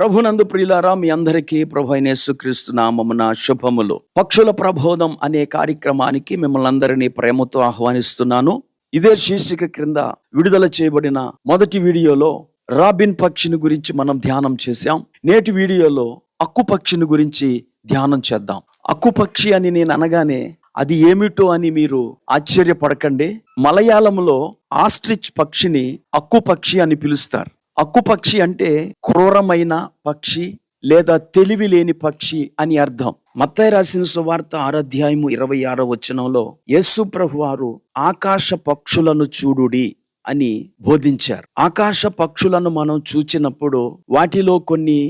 ప్రభునందు ప్రియులారా మీ అందరికీ ప్రభు అయిన యేసుక్రీస్తు నామమున శుభములు. పక్షుల ప్రబోధం అనే కార్యక్రమానికి మిమ్మల్ని అందరినీ ప్రేమతో ఆహ్వానిస్తున్నాను. ఇదే శీర్షిక క్రింద విడుదల చేయబడిన మొదటి వీడియోలో రాబిన్ పక్షిని గురించి మనం ధ్యానం చేశాం. నేటి వీడియోలో అక్కు పక్షిని గురించి ధ్యానం చేద్దాం. అక్కు పక్షి అని నేను అనగానే అది ఏమిటో అని మీరు ఆశ్చర్యపడకండి. మలయాళంలో ఆస్ట్రిచ్ పక్షిని అక్కు పక్షి అని పిలుస్తారు. అక్కుపక్షి అంటే క్రూరమైన పక్షి లేదా తెలివి లేని పక్షి అని అర్థం. మత్తయ్య రాసిన సువార్త ఆరాధ్యాయము ఇరవై ఆరో వచనంలో యేసు ప్రభు వారు ఆకాశ పక్షులను చూడుడి అని బోధించారు. ఆకాశ పక్షులను మనం చూచినప్పుడు వాటిలో కొన్ని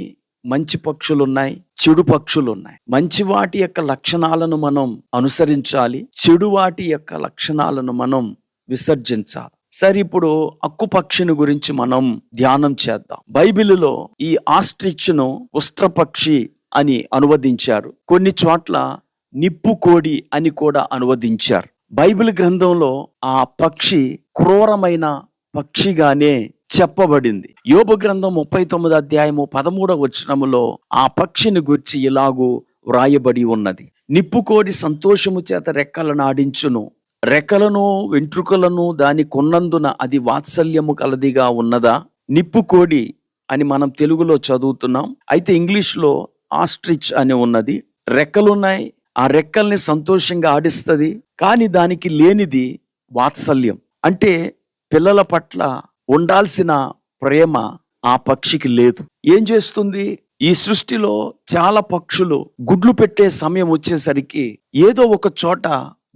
మంచి పక్షులు ఉన్నాయి చెడు పక్షులు ఉన్నాయి మంచి వాటి యొక్క లక్షణాలను మనం అనుసరించాలి చెడు వాటి యొక్క లక్షణాలను మనం విసర్జించాలి. సరే ఇప్పుడు అక్కుపక్షిని గురించి మనం ధ్యానం చేద్దాం. బైబిలులో ఈ ఆస్ట్రిచ్ను ఉష్ట్రపక్షి అని అనువదించారు. కొన్ని చోట్ల నిప్పు కోడి అని కూడా అనువదించారు. బైబిల్ గ్రంథంలో ఆ పక్షి క్రూరమైన పక్షిగానే చెప్పబడింది. యోబు గ్రంథం ముప్పై తొమ్మిది అధ్యాయము పదమూడవ వచనములో ఆ పక్షిని గురించి ఇలాగూ వ్రాయబడి ఉన్నది. నిప్పుకోడి సంతోషము చేత రెక్కలను ఆడించును. రెక్కలను వెంట్రుకలను దాని కొన్నందున అది వాత్సల్యము కలదిగా ఉన్నదా? నిప్పుకోడి అని మనం తెలుగులో చదువుతున్నాం. అయితే ఇంగ్లీష్లో ఆస్ట్రిచ్ అని ఉన్నది. రెక్కలున్నాయి. ఆ రెక్కల్ని సంతోషంగా ఆడిస్తుంది. కానీ దానికి లేనిది వాత్సల్యం. అంటే పిల్లల పట్ల ఉండాల్సిన ప్రేమ ఆ పక్షికి లేదు. ఏం చేస్తుంది? ఈ సృష్టిలో చాలా పక్షులు గుడ్లు పెట్టే సమయం వచ్చేసరికి ఏదో ఒక చోట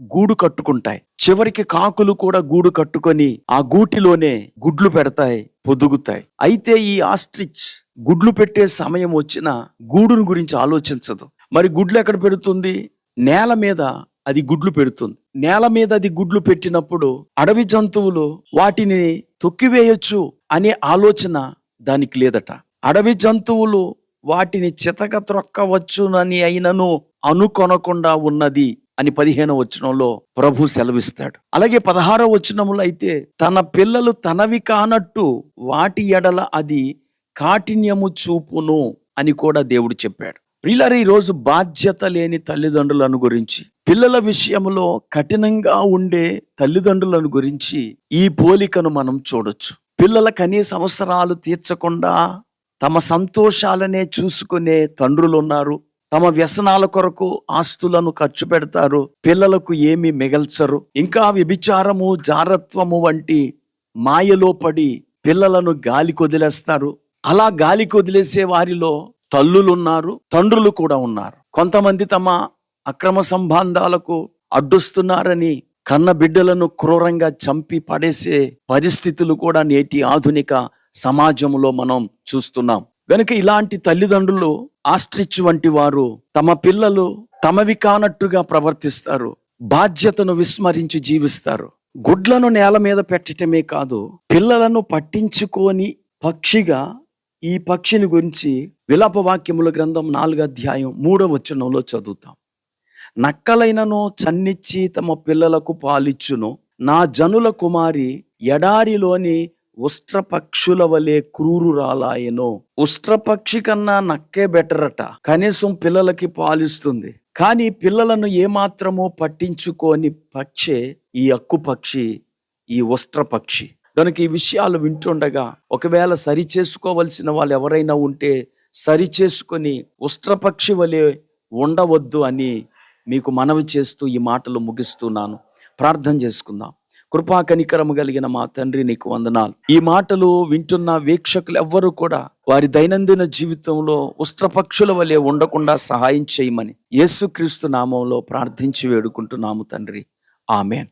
గూడు కట్టుకుంటాయి. చివరికి కాకులు కూడా గూడు కట్టుకొని ఆ గూటిలోనే గుడ్లు పెడతాయి పొదుగుతాయి. అయితే ఈ ఆస్ట్రిచ్ గుడ్లు పెట్టే సమయం వచ్చిన గూడును గురించి ఆలోచించదు. మరి గుడ్లు ఎక్కడ పెడుతుంది? నేల మీద అది గుడ్లు పెడుతుంది. నేల మీద అది గుడ్లు పెట్టినప్పుడు అడవి జంతువులు వాటిని తొక్కివేయొచ్చు అనే ఆలోచన దానికి లేదట. అడవి జంతువులు వాటిని చితక త్రొక్కవచ్చునని అయినను అనుకొనకుండా ఉన్నది అని పదిహేనవ వచనంలో ప్రభు సెలవిస్తాడు. అలాగే పదహారో వచనములో అయితే తన పిల్లలు తనవి కానట్టు వాటి ఎడల అది కాఠిన్యము చూపును అని కూడా దేవుడు చెప్పాడు. ప్రియులారా ఈ రోజు బాధ్యత లేని తల్లిదండ్రులను గురించి పిల్లల విషయంలో కఠినంగా ఉండే తల్లిదండ్రులను గురించి ఈ పోలికను మనం చూడొచ్చు. పిల్లల కనీస అవసరాలు తీర్చకుండా తమ సంతోషాలనే చూసుకునే తండ్రులు ఉన్నారు తమ వ్యసనాల కొరకు ఆస్తులను ఖర్చు పెడతారు. పిల్లలకు ఏమి మిగల్చరు. ఇంకా వ్యభిచారము జారత్వము వంటి మాయలో పడి పిల్లలను గాలి కొదిలేస్తారు. అలా గాలి కొదిలేసే వారిలో తల్లులున్నారు తండ్రులు కూడా ఉన్నారు. కొంతమంది తమ అక్రమ సంబంధాలకు అడ్డుస్తున్నారని కన్న బిడ్డలను క్రూరంగా చంపి పడేసే పరిస్థితులు కూడా నేటి ఆధునిక సమాజంలో మనం చూస్తున్నాం. గనుక ఇలాంటి తల్లిదండ్రులు ఆస్ట్రిచ్ వంటి వారు తమ పిల్లలు తమవి కానట్టుగా ప్రవర్తిస్తారు బాధ్యతను విస్మరించి జీవిస్తారు. గుడ్లను నేల మీద పెట్టటమే కాదు పిల్లలను పట్టించుకొని పక్షిగా ఈ పక్షిని గురించి విలాపవాక్యముల గ్రంథం నాలుగు అధ్యాయం మూడవ వచనంలో చదువుతాం. నక్కలైనను చన్నిచ్చి తమ పిల్లలకు పాలిచ్చును నా జనుల కుమారి ఎడారిలోని ఉష్ట్రపక్షుల వలె క్రూరురాలాయనో. ఉష్ట్రపక్షి కన్నా నక్కే బెటర్ అట కనీసం పిల్లలకి పాలిస్తుంది. కానీ పిల్లలను ఏమాత్రమో పట్టించుకోని పక్షే ఈ అక్కు పక్షి ఈ ఉష్ట్రపక్షి. కనుక ఈ విషయాలు వింటుండగా ఒకవేళ సరి చేసుకోవలసిన వాళ్ళు ఎవరైనా ఉంటే సరి చేసుకొని ఉష్ట్రపక్షి వలె ఉండవద్దు అని మీకు మనవి చేస్తూ ఈ మాటలు ముగిస్తున్నాను. ప్రార్థన చేసుకుందాం. కృపా కనికరము కలిగిన మా తండ్రి నీకు వందనాలు. ఈ మాటలు వింటున్న వీక్షకులు ఎవ్వరూ కూడా వారి దైనందిన జీవితంలో ఉష్ట్రపక్షుల వలె ఉండకుండా సహాయం చేయమని యేసుక్రీస్తు నామంలో ప్రార్థించి వేడుకుంటున్నాము తండ్రి. ఆమెన్.